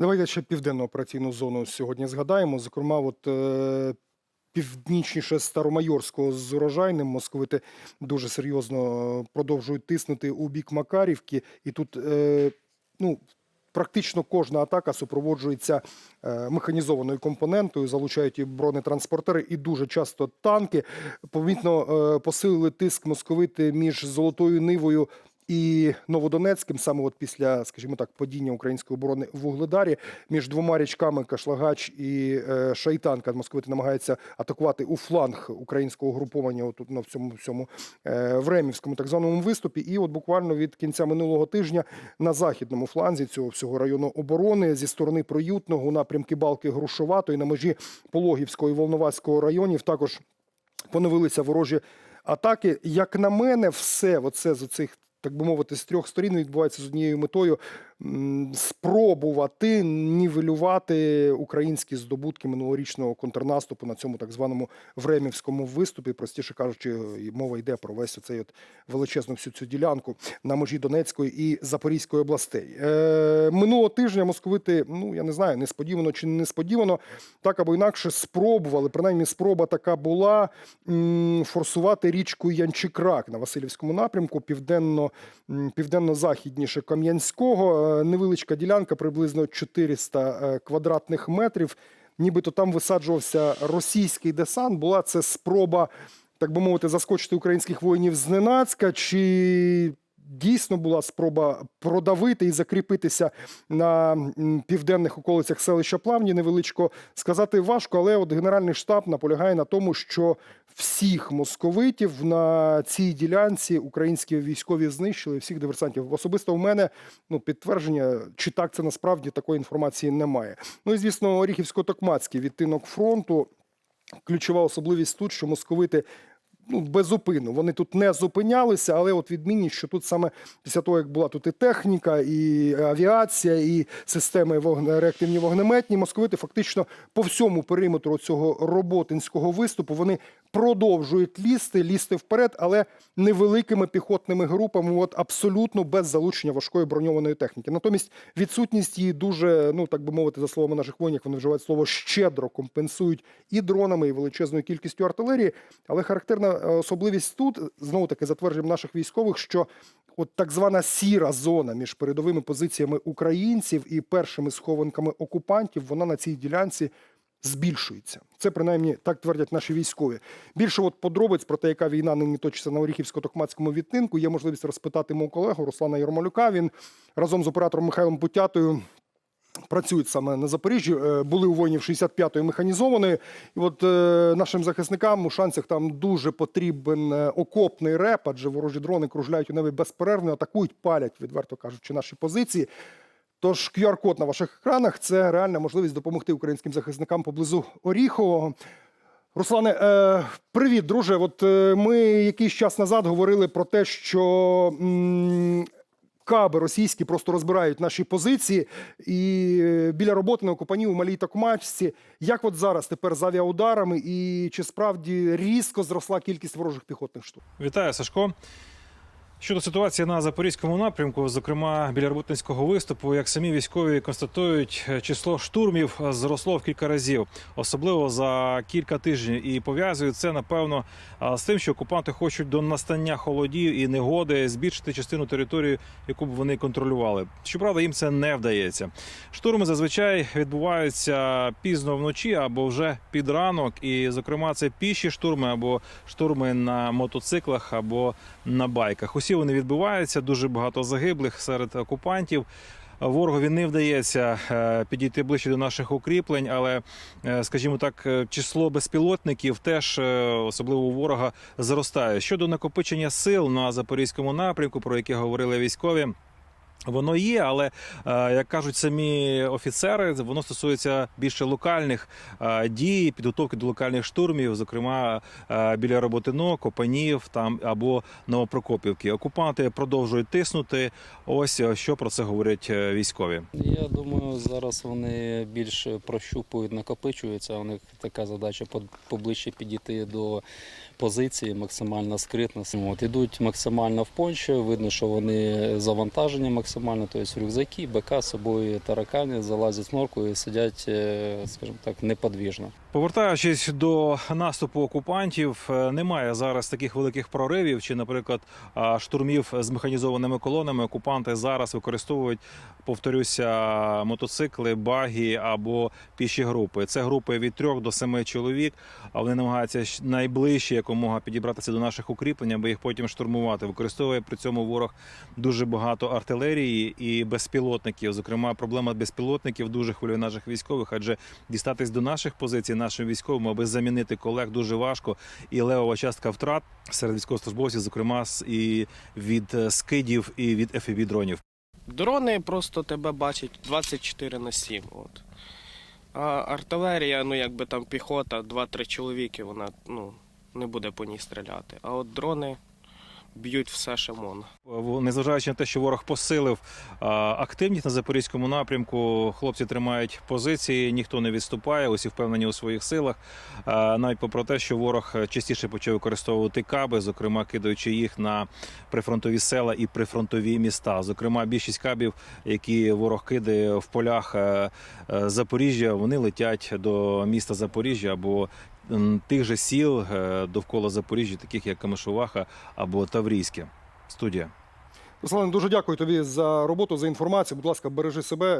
Давайте ще південну операційну зону сьогодні згадаємо. Зокрема, от е, північніше Старомайорського з урожайним московити дуже серйозно продовжують тиснути у бік Макарівки. І тут е, ну, практично кожна атака супроводжується е, механізованою компонентою, залучають і бронетранспортери, і дуже часто танки. Помітно е, посилили тиск московити між Золотою Нивою і Новодонецьким, саме от після, скажімо так, падіння української оборони в Угледарі, між двома річками Кашлагач і е, Шайтанка московити намагаються атакувати у фланг українського груповання отут на цьому всьому е, времівському так званому виступі. І от буквально від кінця минулого тижня на західному фланзі цього всього району оборони зі сторони Проютного у напрямки Балки Грушоватої на межі Пологівського і Волноваського районів також поновилися ворожі атаки. Як на мене, все оце з цих. Так би мовити, з трьох сторін відбувається з однією метою спробувати нівелювати українські здобутки минулорічного контрнаступу на цьому так званому времівському виступі. Простіше кажучи, мова йде про весь цей от величезну всю цю ділянку на межі Донецької і Запорізької областей. Е, минулого тижня московити, ну я не знаю, несподівано чи несподівано, так або інакше спробували. Принаймні, спроба така була м, форсувати річку Янчикрак на Васильівському напрямку, південно, південно-західніше Кам'янського. Е, Невеличка ділянка, приблизно 400 е, квадратних метрів. Нібито там висаджувався російський десант. Була це спроба, так би мовити, заскочити українських воїнів зненацька, чи дійсно була спроба продавити і закріпитися на південних околицях селища Плавні невеличко сказати важко, але от Генеральний штаб наполягає на тому, що всіх московитів на цій ділянці українські військові знищили, всіх диверсантів. Особисто в мене ну, підтвердження, чи так це насправді такої інформації немає. Ну і звісно, Оріхівсько-Токмацький відтинок фронту. Ключова особливість тут, що московити ну, безупину. Вони тут не зупинялися, але от відмінність, що тут саме після того, як була тут і техніка, і авіація, і системи вогне, реактивні вогнеметні, московити фактично по всьому периметру цього роботинського виступу вони продовжують лізти, лізти вперед, але невеликими піхотними групами, от абсолютно без залучення важкої броньованої техніки. Натомість відсутність її дуже, ну так би мовити, за словами наших воїнів, вони вживають слово щедро компенсують і дронами, і величезною кількістю артилерії. Але характерна е, особливість тут знову таки затверджуємо наших військових, що от так звана сіра зона між передовими позиціями українців і першими схованками окупантів, вона на цій ділянці. Збільшується. Це принаймні так твердять наші військові. Більше от подробиць про те, яка війна нині точиться на Оріхівсько-Токмацькому відтинку, є можливість розпитати мого колегу Руслана Єрмолюка. Він разом з оператором Михайлом Путятою працюють саме на Запоріжжі. Е, Були у воїнів 65-ї механізованої. І от е, нашим захисникам у шансах там дуже потрібен е, окопний реп, адже ворожі дрони кружляють у небі безперервно, атакують, палять, відверто кажучи, наші позиції. Тож QR-код на ваших екранах це реальна можливість допомогти українським захисникам поблизу Оріхового. Руслане, е, привіт, друже. От е, ми якийсь час назад говорили про те, що каби російські просто розбирають наші позиції, і е, біля роботи на окупані у малій Токмачці. Як от зараз тепер з авіаударами, і чи справді різко зросла кількість ворожих піхотних штук? Вітаю, Сашко. Щодо ситуації на запорізькому напрямку, зокрема біля роботинського виступу, як самі військові констатують, число штурмів зросло в кілька разів, особливо за кілька тижнів, і пов'язують це напевно з тим, що окупанти хочуть до настання холодів і негоди збільшити частину території, яку б вони контролювали. Щоправда, їм це не вдається. Штурми зазвичай відбуваються пізно вночі або вже під ранок, і зокрема це піші штурми або штурми на мотоциклах або на байках. Усі вони відбуваються. Дуже багато загиблих серед окупантів. Ворогові не вдається е, підійти ближче до наших укріплень, але, е, скажімо так, е, число безпілотників теж особливо у ворога зростає. Щодо накопичення сил на запорізькому напрямку, про яке говорили військові. Воно є, але е, як кажуть самі офіцери, воно стосується більше локальних е, дій, підготовки до локальних штурмів, зокрема е, біля Роботино, Копанів там або Новопрокопівки. Окупанти продовжують тиснути. Ось що про це говорять військові. Я думаю, зараз вони більше прощупують, накопичуються. У них така задача поближче підійти до позиції, максимально скритно. От ідуть максимально в понче. Видно, що вони завантажені максимально. Максимально, тобто рюкзаки, БК з собою таракани, залазять в норку і сидять, е, скажімо так, неподвіжно. Повертаючись до наступу окупантів, е, немає зараз таких великих проривів чи, наприклад, штурмів з механізованими колонами. Окупанти зараз використовують, повторюся, мотоцикли, багі або піші групи. Це групи від трьох до семи чоловік. А вони намагаються найближче якомога підібратися до наших укріплень, аби їх потім штурмувати. Використовує при цьому ворог дуже багато артилерії і безпілотників. Зокрема, проблема безпілотників дуже хвилює наших військових, адже дістатись до наших позицій нашим військовим, аби замінити колег дуже важко. І левова частка втрат серед військовослужбовців, зокрема і від е, скидів, і від fpv дронів. Дрони просто тебе бачать 24 на 7. От. А артилерія, ну якби там піхота, 2-3 чоловіки, вона ну, не буде по ній стріляти. А от дрони б'ють все, можна. Незважаючи на те, що ворог посилив активність на запорізькому напрямку, хлопці тримають позиції, ніхто не відступає, усі впевнені у своїх силах. Навіть попри те, що ворог частіше почав використовувати каби, зокрема кидаючи їх на прифронтові села і прифронтові міста. Зокрема, більшість кабів, які ворог кидає в полях е, е, Запоріжжя, вони летять до міста Запоріжжя або тих же сіл е, довкола Запоріжжя, таких як Камишуваха або Таврійське. Студія. Руслан, дуже дякую тобі за роботу, за інформацію. Будь ласка, бережи себе.